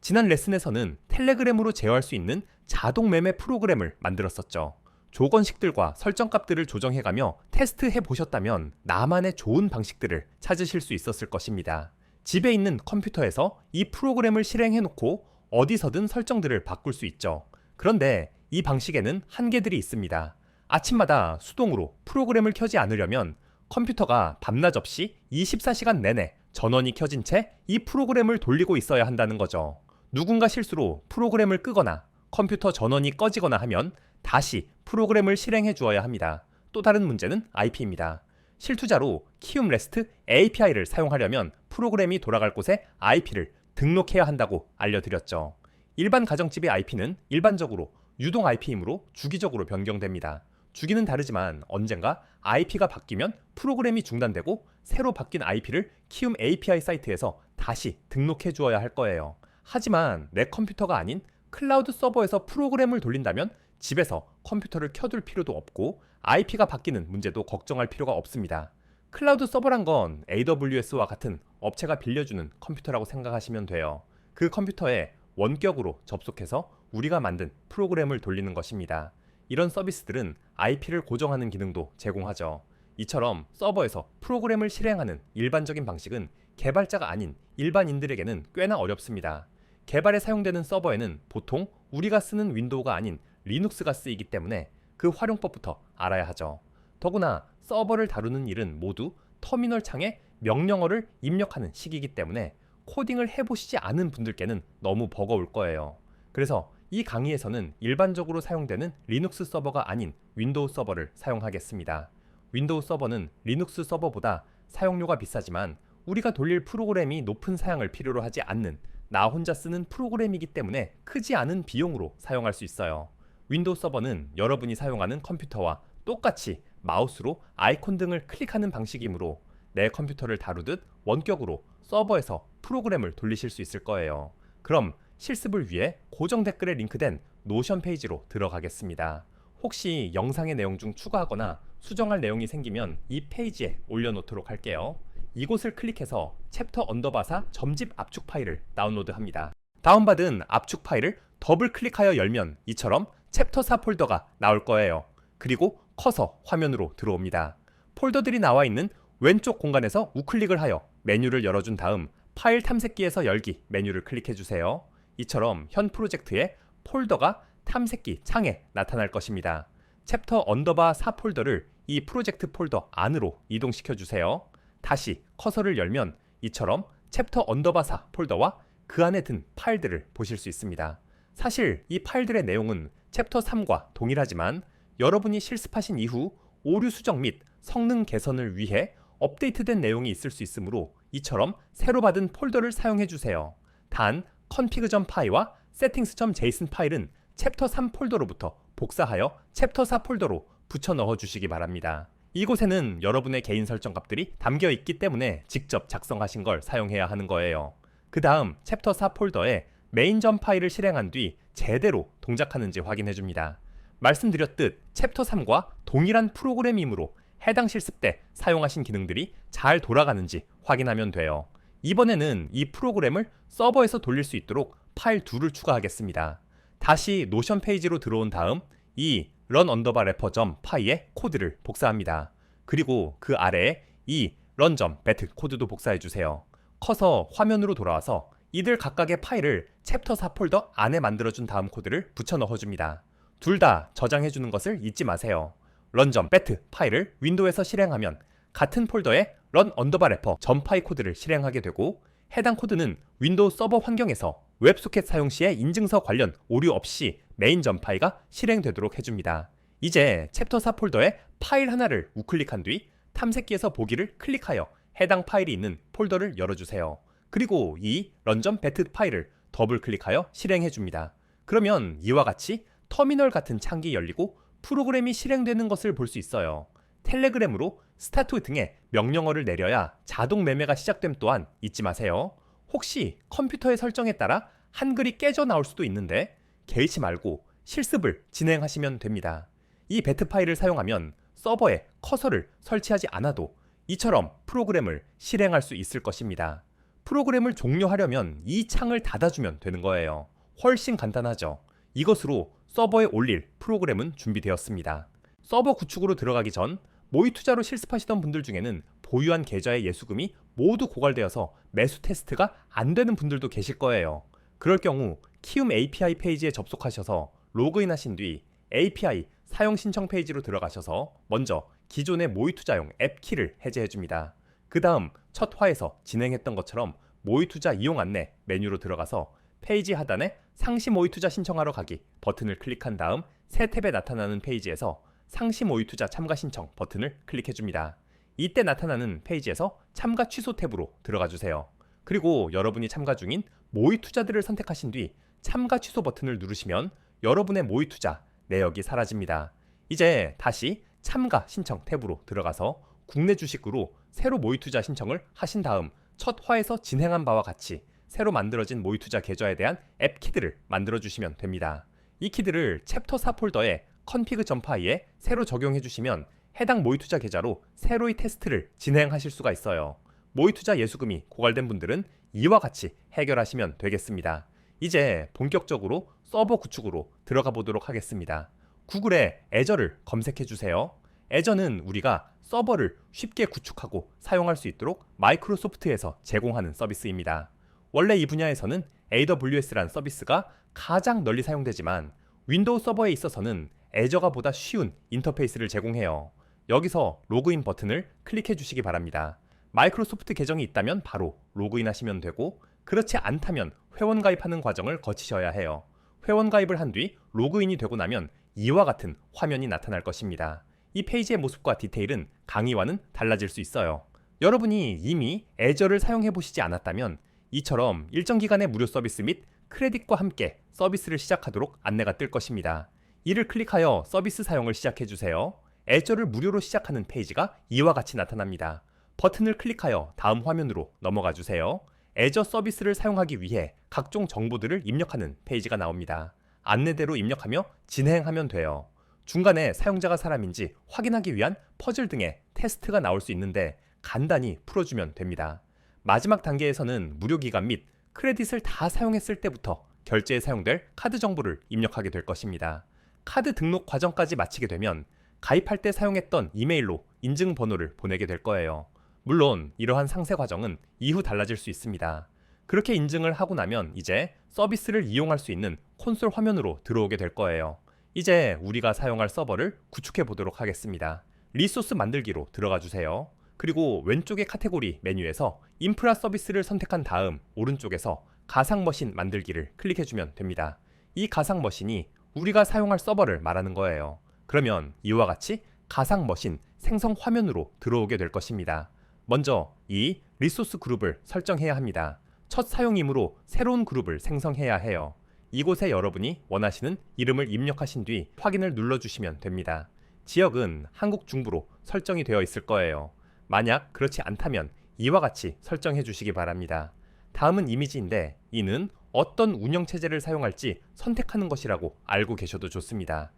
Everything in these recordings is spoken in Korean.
지난 레슨에서는 텔레그램으로 제어할 수 있는 자동 매매 프로그램을 만들었었죠. 조건식들과 설정값들을 조정해가며 테스트해 보셨다면 나만의 좋은 방식들을 찾으실 수 있었을 것입니다. 집에 있는 컴퓨터에서 이 프로그램을 실행해 놓고 어디서든 설정들을 바꿀 수 있죠. 그런데 이 방식에는 한계들이 있습니다. 아침마다 수동으로 프로그램을 켜지 않으려면 컴퓨터가 밤낮 없이 24시간 내내 전원이 켜진 채 이 프로그램을 돌리고 있어야 한다는 거죠. 누군가 실수로 프로그램을 끄거나 컴퓨터 전원이 꺼지거나 하면 다시 프로그램을 실행해 주어야 합니다. 또 다른 문제는 IP입니다. 실투자로 키움 레스트 API를 사용하려면 프로그램이 돌아갈 곳에 IP를 등록해야 한다고 알려드렸죠. 일반 가정집의 IP는 일반적으로 유동 IP이므로 주기적으로 변경됩니다. 주기는 다르지만 언젠가 IP가 바뀌면 프로그램이 중단되고 새로 바뀐 IP를 키움 API 사이트에서 다시 등록해 주어야 할 거예요. 하지만 내 컴퓨터가 아닌 클라우드 서버에서 프로그램을 돌린다면 집에서 컴퓨터를 켜둘 필요도 없고 IP가 바뀌는 문제도 걱정할 필요가 없습니다. 클라우드 서버란 건 AWS와 같은 업체가 빌려주는 컴퓨터라고 생각하시면 돼요. 그 컴퓨터에 원격으로 접속해서 우리가 만든 프로그램을 돌리는 것입니다. 이런 서비스들은 IP를 고정하는 기능도 제공하죠. 이처럼 서버에서 프로그램을 실행하는 일반적인 방식은 개발자가 아닌 일반인들에게는 꽤나 어렵습니다. 개발에 사용되는 서버에는 보통 우리가 쓰는 윈도우가 아닌 리눅스가 쓰이기 때문에 그 활용법부터 알아야 하죠. 더구나 서버를 다루는 일은 모두 터미널 창에 명령어를 입력하는 시기이기 때문에 코딩을 해보시지 않은 분들께는 너무 버거울 거예요. 그래서 이 강의에서는 일반적으로 사용되는 리눅스 서버가 아닌 윈도우 서버를 사용하겠습니다. 윈도우 서버는 리눅스 서버보다 사용료가 비싸지만 우리가 돌릴 프로그램이 높은 사양을 필요로 하지 않는 나 혼자 쓰는 프로그램이기 때문에 크지 않은 비용으로 사용할 수 있어요. 윈도우 서버는 여러분이 사용하는 컴퓨터와 똑같이 마우스로 아이콘 등을 클릭하는 방식이므로 내 컴퓨터를 다루듯 원격으로 서버에서 프로그램을 돌리실 수 있을 거예요. 그럼 실습을 위해 고정 댓글에 링크된 노션 페이지로 들어가겠습니다. 혹시 영상의 내용 중 추가하거나 수정할 내용이 생기면 이 페이지에 올려놓도록 할게요. 이곳을 클릭해서 챕터 언더바사 점집 압축 파일을 다운로드합니다. 다운받은 압축 파일을 더블 클릭하여 열면 이처럼 챕터 4 폴더가 나올 거예요. 그리고 커서 화면으로 들어옵니다. 폴더들이 나와 있는 왼쪽 공간에서 우클릭을 하여 메뉴를 열어준 다음 파일 탐색기에서 열기 메뉴를 클릭해 주세요. 이처럼 현 프로젝트의 폴더가 탐색기 창에 나타날 것입니다. 챕터 언더바 4 폴더를 이 프로젝트 폴더 안으로 이동시켜 주세요. 다시 커서를 열면 이처럼 챕터 언더바 4 폴더와 그 안에 든 파일들을 보실 수 있습니다. 사실 이 파일들의 내용은 챕터 3과 동일하지만 여러분이 실습하신 이후 오류 수정 및 성능 개선을 위해 업데이트된 내용이 있을 수 있으므로 이처럼 새로 받은 폴더를 사용해 주세요. 단 config.py와 settings.json 파일은 챕터 3 폴더로부터 복사하여 챕터 4 폴더로 붙여 넣어 주시기 바랍니다. 이곳에는 여러분의 개인 설정 값들이 담겨 있기 때문에 직접 작성하신 걸 사용해야 하는 거예요. 그 다음 챕터 4 폴더에 메인.점 파일을 실행한 뒤 제대로 동작하는지 확인해 줍니다. 말씀드렸듯 챕터 3과 동일한 프로그램이므로 해당 실습 때 사용하신 기능들이 잘 돌아가는지 확인하면 돼요. 이번에는 이 프로그램을 서버에서 돌릴 수 있도록 파일 2를 추가하겠습니다. 다시 노션 페이지로 들어온 다음 이 run 언더바 래퍼 파이의 코드를 복사합니다. 그리고 그 아래에 이 run 배트 코드도 복사해 주세요. 커서 화면으로 돌아와서 이들 각각의 파일을 챕터 4 폴더 안에 만들어준 다음 코드를 붙여 넣어줍니다. 둘 다 저장해주는 것을 잊지 마세요. run 배트 파일을 윈도우에서 실행하면 같은 폴더에 run 언더바 래퍼 점 파이 코드를 실행하게 되고 해당 코드는 윈도우 서버 환경에서 웹소켓 사용 시에 인증서 관련 오류 없이 메인 점 파이가 실행되도록 해줍니다. 이제 챕터 4 폴더에 파일 하나를 우클릭한 뒤 탐색기에서 보기를 클릭하여 해당 파일이 있는 폴더를 열어주세요. 그리고 이 런점 배트 파일을 더블 클릭하여 실행해 줍니다. 그러면 이와 같이 터미널 같은 창이 열리고 프로그램이 실행되는 것을 볼 수 있어요. 텔레그램으로 스타트 등의 명령어를 내려야 자동 매매가 시작됨 또한 잊지 마세요. 혹시 컴퓨터의 설정에 따라 한글이 깨져 나올 수도 있는데 개의치 말고 실습을 진행하시면 됩니다. 이 배트 파일을 사용하면 서버에 커서를 설치하지 않아도 이처럼 프로그램을 실행할 수 있을 것입니다. 프로그램을 종료하려면 이 창을 닫아주면 되는 거예요. 훨씬 간단하죠. 이것으로 서버에 올릴 프로그램은 준비되었습니다. 서버 구축으로 들어가기 전 모의 투자로 실습하시던 분들 중에는 보유한 계좌의 예수금이 모두 고갈되어서 매수 테스트가 안 되는 분들도 계실 거예요. 그럴 경우 키움 API 페이지에 접속하셔서 로그인 하신 뒤 API 사용 신청 페이지로 들어가셔서 먼저 기존의 모의 투자용 앱 키를 해제해 줍니다. 그 다음 첫 화에서 진행했던 것처럼 모의 투자 이용 안내 메뉴로 들어가서 페이지 하단에 상시 모의 투자 신청하러 가기 버튼을 클릭한 다음 새 탭에 나타나는 페이지에서 상시 모의 투자 참가 신청 버튼을 클릭해 줍니다. 이때 나타나는 페이지에서 참가 취소 탭으로 들어가 주세요. 그리고 여러분이 참가 중인 모의 투자들을 선택하신 뒤 참가 취소 버튼을 누르시면 여러분의 모의 투자 내역이 사라집니다. 이제 다시 참가 신청 탭으로 들어가서 국내 주식으로 새로 모의 투자 신청을 하신 다음 첫 화에서 진행한 바와 같이 새로 만들어진 모의 투자 계좌에 대한 앱 키드를 만들어 주시면 됩니다. 이 키드를 챕터 4 폴더에 컨피그 점파이에 새로 적용해 주시면 해당 모의 투자 계좌로 새로의 테스트를 진행하실 수가 있어요. 모의 투자 예수금이 고갈된 분들은 이와 같이 해결하시면 되겠습니다. 이제 본격적으로 서버 구축으로 들어가 보도록 하겠습니다. 구글에 애저를 검색해 주세요. 애저는 우리가 서버를 쉽게 구축하고 사용할 수 있도록 마이크로소프트에서 제공하는 서비스입니다. 원래 이 분야에서는 AWS란 서비스가 가장 널리 사용되지만 윈도우 서버에 있어서는 애저가 보다 쉬운 인터페이스를 제공해요. 여기서 로그인 버튼을 클릭해 주시기 바랍니다. 마이크로소프트 계정이 있다면 바로 로그인 하시면 되고 그렇지 않다면 회원 가입하는 과정을 거치셔야 해요. 회원 가입을 한 뒤 로그인이 되고 나면 이와 같은 화면이 나타날 것입니다. 이 페이지의 모습과 디테일은 강의와는 달라질 수 있어요. 여러분이 이미 애저를 사용해 보시지 않았다면 이처럼 일정 기간의 무료 서비스 및 크레딧과 함께 서비스를 시작하도록 안내가 뜰 것입니다. 이를 클릭하여 서비스 사용을 시작해 주세요. 애저를 무료로 시작하는 페이지가 이와 같이 나타납니다. 버튼을 클릭하여 다음 화면으로 넘어가 주세요. 애저 서비스를 사용하기 위해 각종 정보들을 입력하는 페이지가 나옵니다. 안내대로 입력하며 진행하면 돼요. 중간에 사용자가 사람인지 확인하기 위한 퍼즐 등의 테스트가 나올 수 있는데 간단히 풀어주면 됩니다. 마지막 단계에서는 무료 기간 및 크레딧을 다 사용했을 때부터 결제에 사용될 카드 정보를 입력하게 될 것입니다. 카드 등록 과정까지 마치게 되면 가입할 때 사용했던 이메일로 인증 번호를 보내게 될 거예요. 물론 이러한 상세 과정은 이후 달라질 수 있습니다. 그렇게 인증을 하고 나면 이제 서비스를 이용할 수 있는 콘솔 화면으로 들어오게 될 거예요. 이제 우리가 사용할 서버를 구축해 보도록 하겠습니다. 리소스 만들기로 들어가 주세요. 그리고 왼쪽의 카테고리 메뉴에서 인프라 서비스를 선택한 다음 오른쪽에서 가상 머신 만들기를 클릭해 주면 됩니다. 이 가상 머신이 우리가 사용할 서버를 말하는 거예요. 그러면 이와 같이 가상 머신 생성 화면으로 들어오게 될 것입니다. 먼저 이 리소스 그룹을 설정해야 합니다. 첫 사용이므로 새로운 그룹을 생성해야 해요. 이곳에 여러분이 원하시는 이름을 입력하신 뒤 확인을 눌러주시면 됩니다. 지역은 한국 중부로 설정이 되어 있을 거예요. 만약 그렇지 않다면 이와 같이 설정해 주시기 바랍니다. 다음은 이미지인데 이는 어떤 운영체제를 사용할지 선택하는 것이라고 알고 계셔도 좋습니다.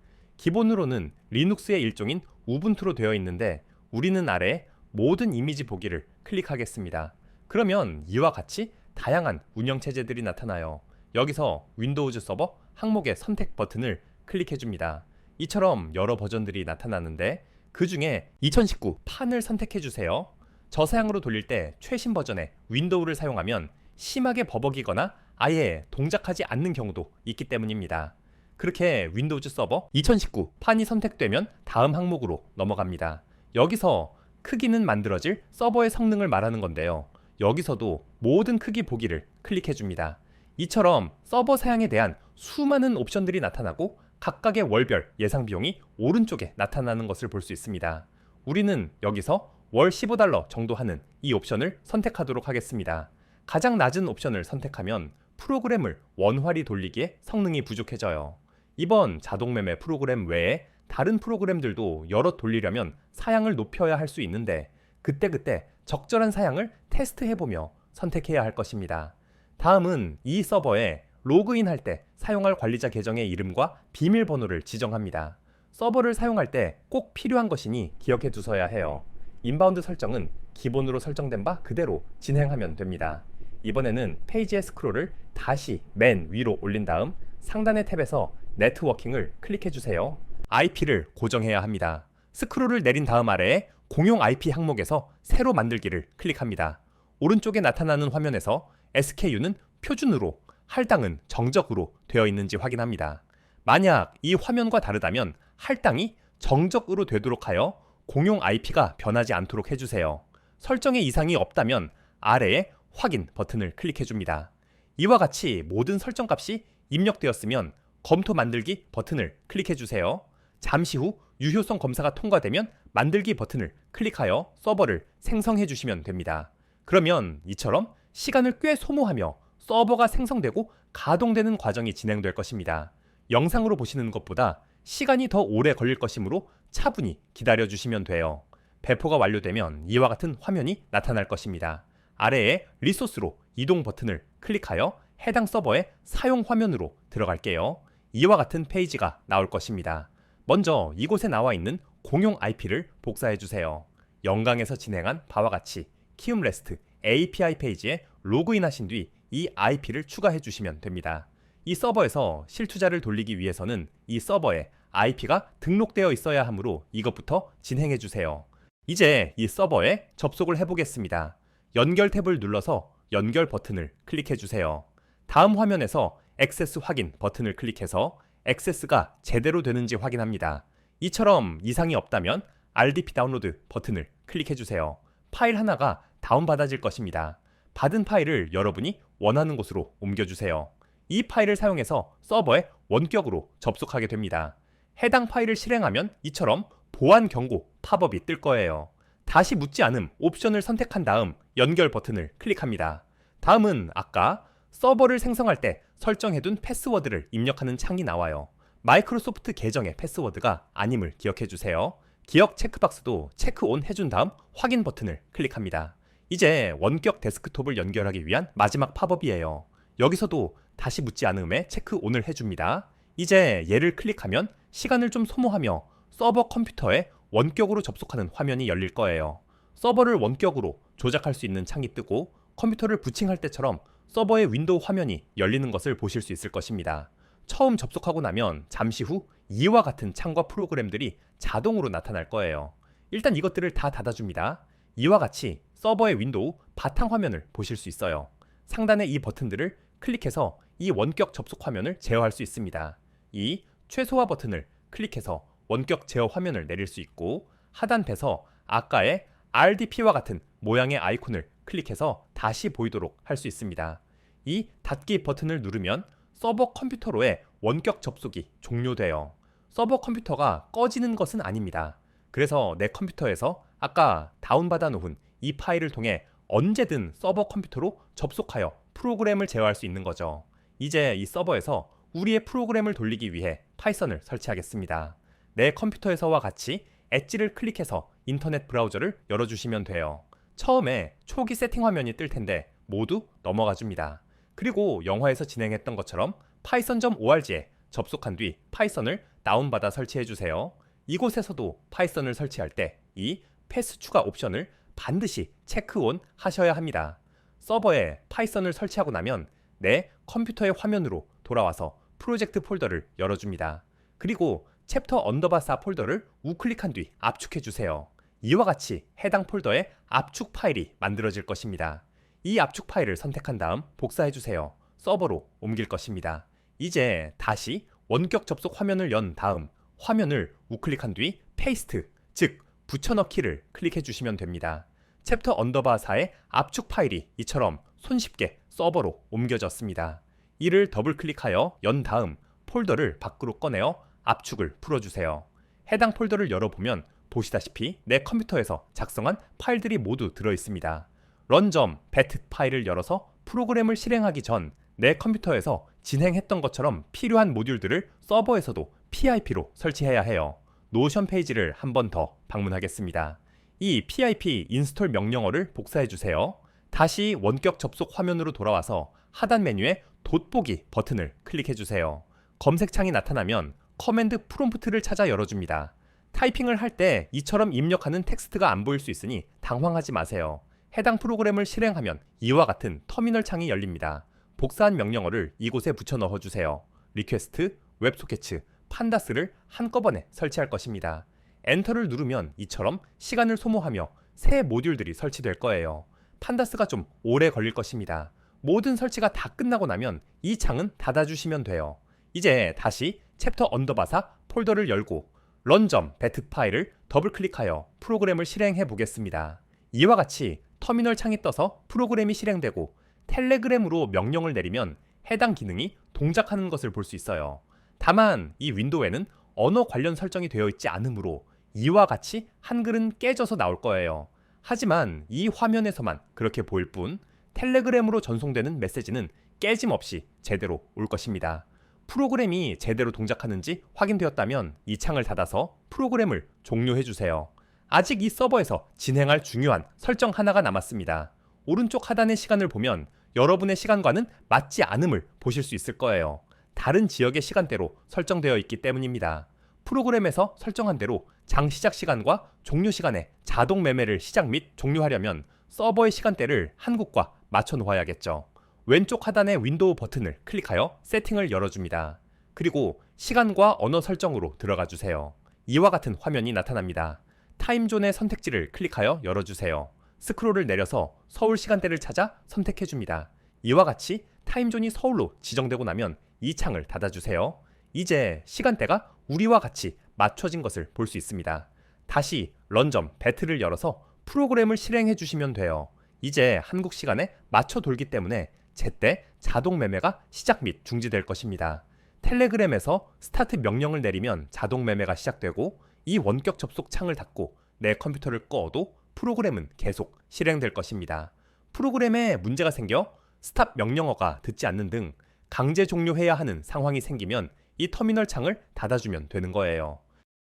기본으로는 리눅스의 일종인 우분투로 되어 있는데 우리는 아래 모든 이미지 보기를 클릭하겠습니다. 그러면 이와 같이 다양한 운영체제들이 나타나요. 여기서 윈도우즈 서버 항목의 선택 버튼을 클릭해 줍니다. 이처럼 여러 버전들이 나타나는데 그 중에 2019 판을 선택해 주세요. 저사양으로 돌릴 때 최신 버전의 윈도우를 사용하면 심하게 버벅이거나 아예 동작하지 않는 경우도 있기 때문입니다. 그렇게 윈도우즈 서버 2019 판이 선택되면 다음 항목으로 넘어갑니다. 여기서 크기는 만들어질 서버의 성능을 말하는 건데요. 여기서도 모든 크기 보기를 클릭해 줍니다. 이처럼 서버 사양에 대한 수많은 옵션들이 나타나고 각각의 월별 예상 비용이 오른쪽에 나타나는 것을 볼 수 있습니다. 우리는 여기서 월 15달러 정도 하는 이 옵션을 선택하도록 하겠습니다. 가장 낮은 옵션을 선택하면 프로그램을 원활히 돌리기에 성능이 부족해져요. 이번 자동매매 프로그램 외에 다른 프로그램들도 여러 돌리려면 사양을 높여야 할 수 있는데 그때그때 적절한 사양을 테스트해보며 선택해야 할 것입니다. 다음은 이 서버에 로그인 할 때 사용할 관리자 계정의 이름과 비밀번호를 지정합니다. 서버를 사용할 때 꼭 필요한 것이니 기억해 두셔야 해요. 인바운드 설정은 기본으로 설정된 바 그대로 진행하면 됩니다. 이번에는 페이지의 스크롤을 다시 맨 위로 올린 다음 상단의 탭에서 네트워킹을 클릭해 주세요. IP를 고정해야 합니다. 스크롤을 내린 다음 아래에 공용 IP 항목에서 새로 만들기를 클릭합니다. 오른쪽에 나타나는 화면에서 SKU는 표준으로, 할당은 정적으로 되어 있는지 확인합니다. 만약 이 화면과 다르다면 할당이 정적으로 되도록 하여 공용 IP가 변하지 않도록 해주세요. 설정에 이상이 없다면 아래에 확인 버튼을 클릭해 줍니다. 이와 같이 모든 설정 값이 입력되었으면 검토 만들기 버튼을 클릭해 주세요. 잠시 후 유효성 검사가 통과되면 만들기 버튼을 클릭하여 서버를 생성해 주시면 됩니다. 그러면 이처럼 시간을 꽤 소모하며 서버가 생성되고 가동되는 과정이 진행될 것입니다. 영상으로 보시는 것보다 시간이 더 오래 걸릴 것이므로 차분히 기다려 주시면 돼요. 배포가 완료되면 이와 같은 화면이 나타날 것입니다. 아래에 리소스로 이동 버튼을 클릭하여 해당 서버의 사용 화면으로 들어갈게요. 이와 같은 페이지가 나올 것입니다. 먼저 이곳에 나와 있는 공용 IP를 복사해 주세요. 영광에서 진행한 바와 같이 키움 레스트 API 페이지에 로그인 하신 뒤 이 IP를 추가해 주시면 됩니다. 이 서버에서 실투자를 돌리기 위해서는 이 서버에 IP가 등록되어 있어야 하므로 이것부터 진행해 주세요. 이제 이 서버에 접속을 해보겠습니다. 연결 탭을 눌러서 연결 버튼을 클릭해 주세요. 다음 화면에서 액세스 확인 버튼을 클릭해서 액세스가 제대로 되는지 확인합니다. 이처럼 이상이 없다면 RDP 다운로드 버튼을 클릭해 주세요. 파일 하나가 다운받아질 것입니다. 받은 파일을 여러분이 원하는 곳으로 옮겨주세요. 이 파일을 사용해서 서버에 원격으로 접속하게 됩니다. 해당 파일을 실행하면 이처럼 보안 경고 팝업이 뜰 거예요. 다시 묻지 않음 옵션을 선택한 다음 연결 버튼을 클릭합니다. 다음은 아까 서버를 생성할 때 설정해둔 패스워드를 입력하는 창이 나와요. 마이크로소프트 계정의 패스워드가 아님을 기억해 주세요. 기억 체크박스도 체크 온 해준 다음 확인 버튼을 클릭합니다. 이제 원격 데스크톱을 연결하기 위한 마지막 팝업이에요. 여기서도 다시 묻지 않음에 체크 온을 해줍니다. 이제 얘를 클릭하면 시간을 좀 소모하며 서버 컴퓨터에 원격으로 접속하는 화면이 열릴 거예요. 서버를 원격으로 조작할 수 있는 창이 뜨고 컴퓨터를 부칭할 때처럼 서버의 윈도우 화면이 열리는 것을 보실 수 있을 것입니다. 처음 접속하고 나면 잠시 후 이와 같은 창과 프로그램들이 자동으로 나타날 거예요. 일단 이것들을 다 닫아줍니다. 이와 같이 서버의 윈도우 바탕 화면을 보실 수 있어요. 상단의 이 버튼들을 클릭해서 이 원격 접속 화면을 제어할 수 있습니다. 이 최소화 버튼을 클릭해서 원격 제어 화면을 내릴 수 있고 하단 배서 아까의 RDP와 같은 모양의 아이콘을 클릭해서 다시 보이도록 할 수 있습니다. 이 닫기 버튼을 누르면 서버 컴퓨터로의 원격 접속이 종료돼요. 서버 컴퓨터가 꺼지는 것은 아닙니다. 그래서 내 컴퓨터에서 아까 다운받아 놓은 이 파일을 통해 언제든 서버 컴퓨터로 접속하여 프로그램을 제어할 수 있는 거죠. 이제 이 서버에서 우리의 프로그램을 돌리기 위해 파이썬을 설치하겠습니다. 내 컴퓨터에서와 같이 엣지를 클릭해서 인터넷 브라우저를 열어주시면 돼요. 처음에 초기 세팅 화면이 뜰 텐데 모두 넘어가 줍니다. 그리고 영화에서 진행했던 것처럼 python.org에 접속한 뒤 파이썬을 다운받아 설치해 주세요. 이곳에서도 파이썬을 설치할 때 이 패스 추가 옵션을 반드시 체크온 하셔야 합니다. 서버에 파이썬을 설치하고 나면 내 컴퓨터의 화면으로 돌아와서 프로젝트 폴더를 열어줍니다. 그리고 챕터 언더바 사 폴더를 우클릭한 뒤 압축해 주세요. 이와 같이 해당 폴더에 압축 파일이 만들어질 것입니다. 이 압축 파일을 선택한 다음 복사해 주세요. 서버로 옮길 것입니다. 이제 다시 원격 접속 화면을 연 다음 화면을 우클릭한 뒤 페이스트, 즉 붙여넣기를 클릭해 주시면 됩니다. 챕터 언더바 4의 압축 파일이 이처럼 손쉽게 서버로 옮겨졌습니다. 이를 더블 클릭하여 연 다음 폴더를 밖으로 꺼내어 압축을 풀어주세요. 해당 폴더를 열어보면 보시다시피 내 컴퓨터에서 작성한 파일들이 모두 들어 있습니다. 런점 배트 파일을 열어서 프로그램을 실행하기 전 내 컴퓨터에서 진행했던 것처럼 필요한 모듈들을 서버에서도 PIP로 설치해야 해요. 노션 페이지를 한 번 더 방문하겠습니다. 이 PIP 인스톨 명령어를 복사해 주세요. 다시 원격 접속 화면으로 돌아와서 하단 메뉴에 돋보기 버튼을 클릭해 주세요. 검색창이 나타나면 커맨드 프롬프트를 찾아 열어줍니다. 타이핑을 할 때 이처럼 입력하는 텍스트가 안 보일 수 있으니 당황하지 마세요. 해당 프로그램을 실행하면 이와 같은 터미널 창이 열립니다. 복사한 명령어를 이곳에 붙여 넣어 주세요. 리퀘스트, 웹소켓츠, 판다스를 한꺼번에 설치할 것입니다. 엔터를 누르면 이처럼 시간을 소모하며 새 모듈들이 설치될 거예요. 판다스가 좀 오래 걸릴 것입니다. 모든 설치가 다 끝나고 나면 이 창은 닫아주시면 돼요. 이제 다시 챕터 언더바사 폴더를 열고 런점 배트 파일을 더블 클릭하여 프로그램을 실행해 보겠습니다. 이와 같이 터미널 창이 떠서 프로그램이 실행되고 텔레그램으로 명령을 내리면 해당 기능이 동작하는 것을 볼 수 있어요. 다만 이 윈도우에는 언어 관련 설정이 되어 있지 않으므로 이와 같이 한글은 깨져서 나올 거예요. 하지만 이 화면에서만 그렇게 보일 뿐 텔레그램으로 전송되는 메시지는 깨짐 없이 제대로 올 것입니다. 프로그램이 제대로 동작하는지 확인되었다면 이 창을 닫아서 프로그램을 종료해 주세요. 아직 이 서버에서 진행할 중요한 설정 하나가 남았습니다. 오른쪽 하단의 시간을 보면 여러분의 시간과는 맞지 않음을 보실 수 있을 거예요. 다른 지역의 시간대로 설정되어 있기 때문입니다. 프로그램에서 설정한 대로 장 시작 시간과 종료 시간에 자동 매매를 시작 및 종료하려면 서버의 시간대를 한국과 맞춰 놓아야겠죠. 왼쪽 하단의 윈도우 버튼을 클릭하여 세팅을 열어줍니다. 그리고 시간과 언어 설정으로 들어가 주세요. 이와 같은 화면이 나타납니다. 타임존의 선택지를 클릭하여 열어주세요. 스크롤을 내려서 서울 시간대를 찾아 선택해 줍니다. 이와 같이 타임존이 서울로 지정되고 나면 이 창을 닫아주세요. 이제 시간대가 우리와 같이 맞춰진 것을 볼 수 있습니다. 다시 런점 배틀을 열어서 프로그램을 실행해 주시면 돼요. 이제 한국 시간에 맞춰 돌기 때문에 제때 자동 매매가 시작 및 중지될 것입니다. 텔레그램에서 스타트 명령을 내리면 자동 매매가 시작되고 이 원격 접속 창을 닫고 내 컴퓨터를 꺼도 프로그램은 계속 실행될 것입니다. 프로그램에 문제가 생겨 스탑 명령어가 듣지 않는 등 강제 종료해야 하는 상황이 생기면 이 터미널 창을 닫아주면 되는 거예요.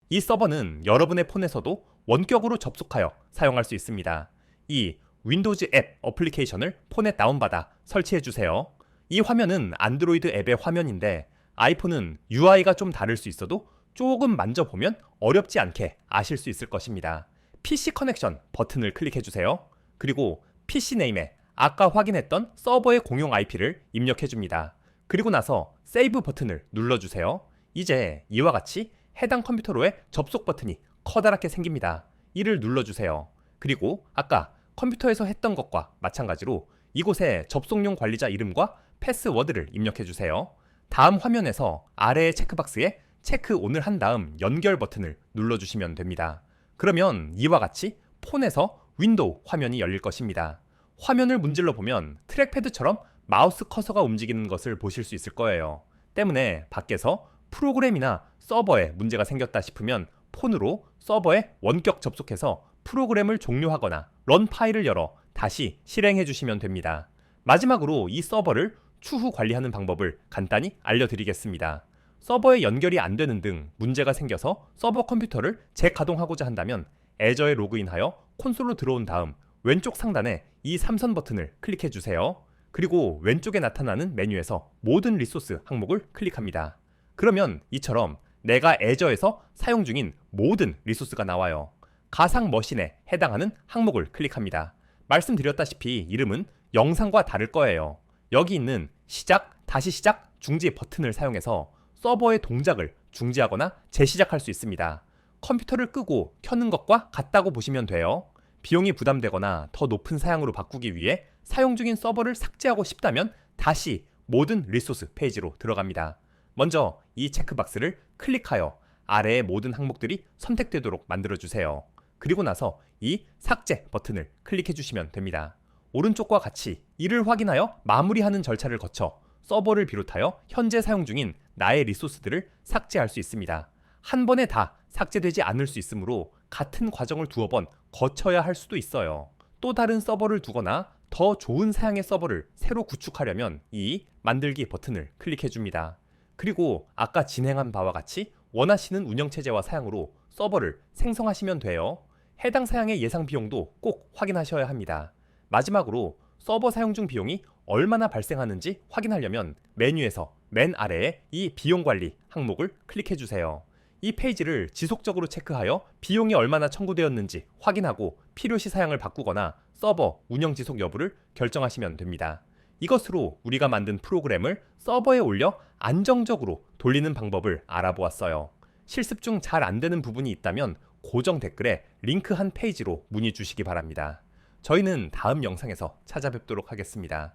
이 서버는 여러분의 폰에서도 원격으로 접속하여 사용할 수 있습니다. 이 윈도우즈 앱 어플리케이션을 폰에 다운받아 설치해 주세요. 이 화면은 안드로이드 앱의 화면인데 아이폰은 UI가 좀 다를 수 있어도 조금 만져보면 어렵지 않게 아실 수 있을 것입니다. PC 커넥션 버튼을 클릭해 주세요. 그리고 PC 네임에 아까 확인했던 서버의 공용 IP를 입력해 줍니다. 그리고 나서 세이브 버튼을 눌러 주세요. 이제 이와 같이 해당 컴퓨터로의 접속 버튼이 커다랗게 생깁니다. 이를 눌러 주세요. 그리고 아까 컴퓨터에서 했던 것과 마찬가지로 이곳에 접속용 관리자 이름과 패스워드를 입력해 주세요. 다음 화면에서 아래의 체크박스에 체크 온을 한 다음 연결 버튼을 눌러주시면 됩니다. 그러면 이와 같이 폰에서 윈도우 화면이 열릴 것입니다. 화면을 문질러 보면 트랙패드처럼 마우스 커서가 움직이는 것을 보실 수 있을 거예요. 때문에 밖에서 프로그램이나 서버에 문제가 생겼다 싶으면 폰으로 서버에 원격 접속해서 프로그램을 종료하거나 런 파일을 열어 다시 실행해 주시면 됩니다. 마지막으로 이 서버를 추후 관리하는 방법을 간단히 알려드리겠습니다. 서버에 연결이 안 되는 등 문제가 생겨서 서버 컴퓨터를 재가동하고자 한다면 애저에 로그인하여 콘솔로 들어온 다음 왼쪽 상단에 이 삼선 버튼을 클릭해 주세요. 그리고 왼쪽에 나타나는 메뉴에서 모든 리소스 항목을 클릭합니다. 그러면 이처럼 내가 애저에서 사용 중인 모든 리소스가 나와요. 가상 머신에 해당하는 항목을 클릭합니다. 말씀드렸다시피 이름은 영상과 다를 거예요. 여기 있는 시작, 다시 시작, 중지 버튼을 사용해서 서버의 동작을 중지하거나 재시작할 수 있습니다. 컴퓨터를 끄고 켜는 것과 같다고 보시면 돼요. 비용이 부담되거나 더 높은 사양으로 바꾸기 위해 사용 중인 서버를 삭제하고 싶다면 다시 모든 리소스 페이지로 들어갑니다. 먼저 이 체크박스를 클릭하여 아래의 모든 항목들이 선택되도록 만들어주세요. 그리고 나서 이 삭제 버튼을 클릭해 주시면 됩니다. 오른쪽과 같이 이를 확인하여 마무리하는 절차를 거쳐 서버를 비롯하여 현재 사용 중인 나의 리소스들을 삭제할 수 있습니다. 한 번에 다 삭제되지 않을 수 있으므로 같은 과정을 두어 번 거쳐야 할 수도 있어요. 또 다른 서버를 두거나 더 좋은 사양의 서버를 새로 구축하려면 이 만들기 버튼을 클릭해 줍니다. 그리고 아까 진행한 바와 같이 원하시는 운영체제와 사양으로 서버를 생성하시면 돼요. 해당 사양의 예상 비용도 꼭 확인하셔야 합니다. 마지막으로 서버 사용 중 비용이 얼마나 발생하는지 확인하려면 메뉴에서 맨 아래에 이 비용 관리 항목을 클릭해 주세요. 이 페이지를 지속적으로 체크하여 비용이 얼마나 청구되었는지 확인하고 필요시 사양을 바꾸거나 서버 운영 지속 여부를 결정하시면 됩니다. 이것으로 우리가 만든 프로그램을 서버에 올려 안정적으로 돌리는 방법을 알아보았어요. 실습 중 잘 안 되는 부분이 있다면 고정 댓글에 링크 한 페이지로 문의 주시기 바랍니다. 저희는 다음 영상에서 찾아뵙도록 하겠습니다.